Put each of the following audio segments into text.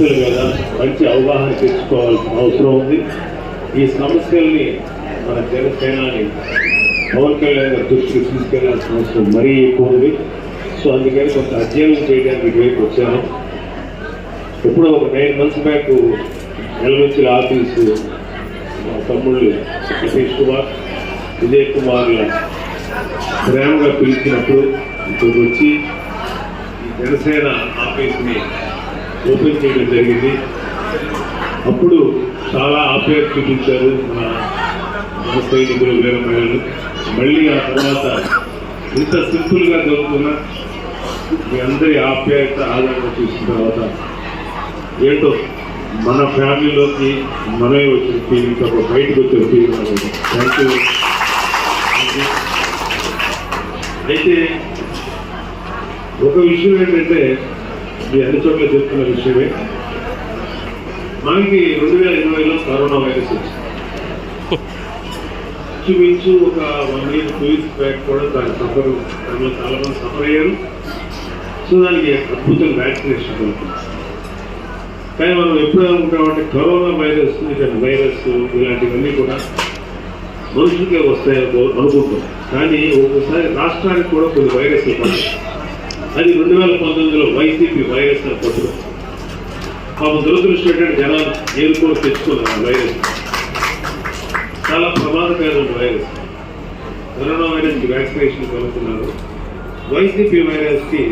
సమస్యల కదా మంచి అవగాహన తెచ్చుకోవాల్సిన అవసరం ఉంది. ఈ సమస్యల్ని మన జనసేనాని పవన్ కళ్యాణ్ గారి దృష్టికి తీసుకెళ్ళాల్సిన అవసరం మరీ ఎక్కువ ఉంది. సో అందుకని కొంత అధ్యయనం చేయడానికి ఇటువైపు వచ్చాను. ఎప్పుడో ఒక నైన్ మంత్స్ బ్యాక్ నెలవచ్చిన ఆఫీసు మా తమ్ముళ్ళు సతీష్ కుమార్ విజయ్ కుమార్ల ప్రేమగా పిలిచినప్పుడు ఇప్పుడు వచ్చి ఈ జనసేన ఆఫీస్ని ఓపెన్ చేయడం జరిగింది. అప్పుడు చాలా ఆప్యాయత చూపించారు మన మన సైనికులు వీర మహిళలు. మళ్ళీ ఆ తర్వాత ఇంత సింపుల్గా జరుగుతున్న మీ అందరి ఆప్యాయత ఆదరణ చూసిన తర్వాత ఏంటో మన ఫ్యామిలీలోకి మనమే వచ్చిన ఫీలింగ్ తప్ప బయటకు వచ్చిన ఫీలింగ్ థ్యాంక్ యూ అయితే ఒక విషయం ఏంటంటే మీ అన్ని చోట్ల చెప్తున్న విషయమే. మనకి రెండు వేల ఇరవైలో కరోనా వైరస్ వచ్చింది. ఇంచుమించు ఒక one year two years back కూడా దాని సఫర్ దానిలో చాలా మంది సఫర్ అయ్యారు. సో దానికి అద్భుతం వ్యాక్సినేషన్ దొరుకుతుంది కానీ మనం ఎప్పుడు అనుకుంటామంటే కరోనా వైరస్ ఇటువంటి వైరస్ ఇలాంటివన్నీ కూడా మనుషులకే వస్తాయని అనుకో- అనుకుంటాం. కానీ ఒక్కోసారి రాష్ట్రానికి కూడా కొన్ని వైరస్లు పడతాయి అది రెండు వేల పంతొమ్మిదిలో వైసీపీ వైరస్ అని పాపం దురదృష్టం ఏంటంటే జనాలు ఏలుకోరు తెచ్చుకున్నారు ఆ వైరస్. చాలా ప్రమాదకరమైన వైరస్. కరోనా వైరస్కి వ్యాక్సినేషన్ కలుగుతున్నారు వైసీపీ వైరస్కి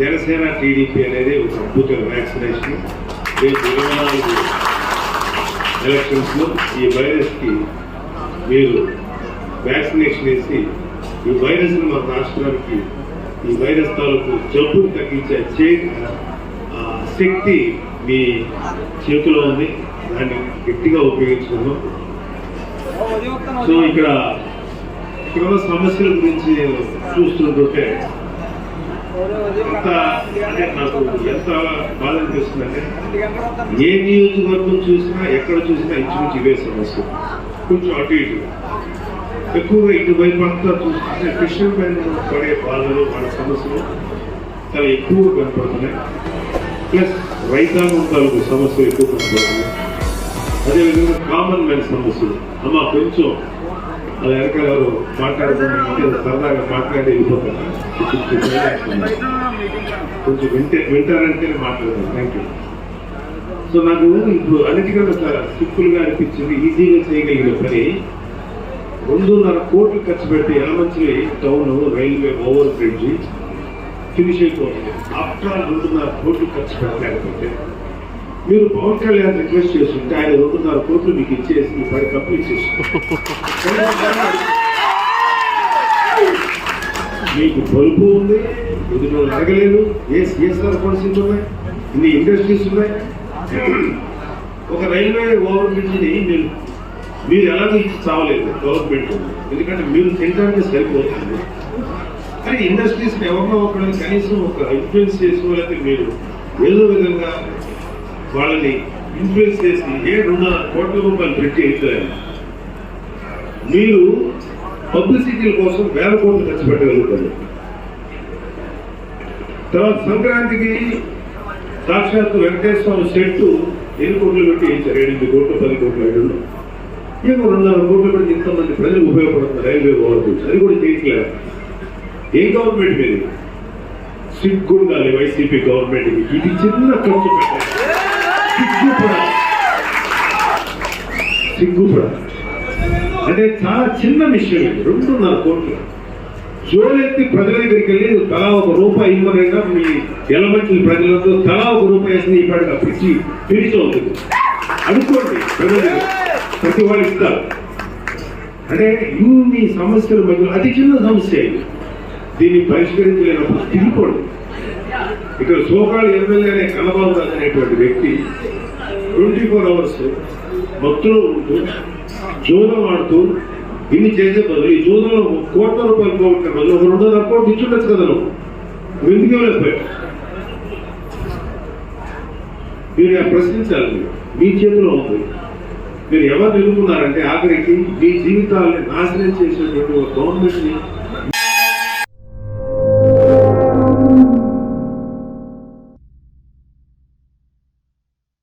జనసేన టీడీపీ అనేది ఒక అద్భుత వ్యాక్సినేషన్. రేపు ఇరవై నాలుగు ఎలక్షన్స్లో ఈ వైరస్కి మీరు వ్యాక్సినేషన్ వేసి ఈ వైరస్ను మన రాష్ట్రానికి ఈ వైరస్ తాలూకు జబ్బును తగ్గించే చే శక్తి మీ చేతిలో ఉంది. దాన్ని గట్టిగా ఉపయోగించుకున్నాం సో ఇక్కడ ఇక్కడ సమస్యల గురించి చూస్తుంటుంటే ఎంత అంటే నాకు ఎంత బాధ అనిపిస్తుందంటే ఏ నియోజకవర్గం చూసినా ఎక్కడ చూసినా ఇంచుమించు ఇవే సమస్య కొంచెం అటు ఇటు. ఎక్కువగా ఇటువైపు అంతా చూస్తుంటే ఫిషర్ మ్యాన్ పడే బాధలు వాళ్ళ సమస్యలు చాలా ఎక్కువ కనపడుతున్నాయి. ప్లస్ రైతాంగం తాలూకు సమస్యలు ఎక్కువ కనపడుతున్నాయి. అదేవిధంగా కామన్ మ్యాన్ సమస్యలు. అమ్మ కొంచెం అలా వెనకాల ఎవరు మాట్లాడుకుంటే సరదాగా మాట్లాడి వెళ్ళిపోతారు. కొంచెం వింటే వింటారంటేనే మాట్లాడతాను థ్యాంక్ యూ సో నాకు ఇప్పుడు అన్నిటికన్నా చాలా సింపుల్ అనిపించింది ఈజీగా చేయగలిగిన పని రెండున్నర కోట్లు ఖర్చు పెట్టి Elamanchili town railway over bridge finish అయిపోతుంది ఆఫ్టర్ రెండున్నర కోట్లు ఖర్చు పెట్టలేకపోతే మీరు పవన్ కళ్యాణ్ రిక్వెస్ట్ చేస్తుంటే ఆయన రెండున్నర కోట్లు మీకు ఇచ్చేసి మీ పది కప్పు ఇచ్చేసి. మీకు బలుపు ఉంది ఎదురు అడగలేదు. ఏ సిఎస్ఆర్ పాలసీలు ఉన్నాయి. ఇన్ని ఇండస్ట్రీస్ ఉన్నాయి. ఒక రైల్వే ఓవర్ బ్రిడ్జ్ని మీరు మీరు ఎలాగో ఇచ్చి చావలేదు గవర్నమెంట్ ఎందుకంటే మీరు తినడానికి సరిపోతుంది. కానీ ఇండస్ట్రీస్ ఎవరినో ఒకరిని కనీసం ఒక ఇన్ఫ్లుయెన్స్ చేసుకోవాలంటే మీరు ఏదో విధంగా వాళ్ళని ఇన్ఫ్లుయెన్స్ చేసి ఏ రెండున్నర కోట్ల రూపాయలు పెట్టి వెళ్ళాలి మీరు పబ్లిసిటీల కోసం వేల కోట్లు ఖర్చు పెట్టగలుగుతారు. తర్వాత సంక్రాంతికి సాక్షాత్తు వెంకటేశ్వర స్వామి సెట్టు ఎన్ని కోట్లు పెట్టి ఇచ్చారు ఎనిమిది కోట్లు పది కోట్లు ఐదు ఏదో రెండున్నర కోట్లు పెట్టి ఇంతమంది ప్రజలు ఉపయోగపడుతుంది రైల్వే ఓవర్ అది కూడా చేయట్లేదు ఏ గవర్నమెంట్ మీద కాదు వైసీపీ గవర్నమెంట్ ఇది చిన్న ఖర్చు సిగ్గుపడ. సిగ్గుపడాలి అంటే చాలా చిన్న విషయం ఇది. రెండున్నర కోట్లు. జోలెత్తి ప్రజల దగ్గరికి వెళ్ళి తలా ఒక రూపాయి ఇవ్వలేదా మీ ఎలమంచి ప్రజలతో తలా ఒక రూపాయి వేసి ఈ పాటికి పిచ్చి పిలిచి అవుతుంది అనుకోండి ప్రజల. దగ్గర. ప్రతి వాళ్ళు ఇస్తారు. అంటే ఇన్ని సమస్యల మధ్యలో అతి చిన్న సమస్య దీన్ని పరిష్కరించలేనప్పుడు తిరిగిపోండి. ఇక్కడ సోకాళ్ళు ఎమ్మెల్యే అనే కన్నబాబు అనేటువంటి వ్యక్తి ట్వంటీ ఫోర్ అవర్స్ భక్తులు ఉంటూ జూదం ఆడుతూ ఇన్ని చేసే బదులు ఈ జూదంలో ఒక కోట్ల రూపాయలు పోగొట్టిన బదులు ఒక రెండు వందల కోట్లు ఇచ్చుండొచ్చు కదా నువ్వు. ఎందుకు ఇవ్వలేకపోయావు మీరు ప్రశ్నించాలి మీ చేతిలో ఉంది. మీరు ఎవరు ఎదుర్కొన్నారంటే ఆఖరికి మీ జీవితాలని నాశనం చేసేటువంటి ఒక గవర్నమెంట్ని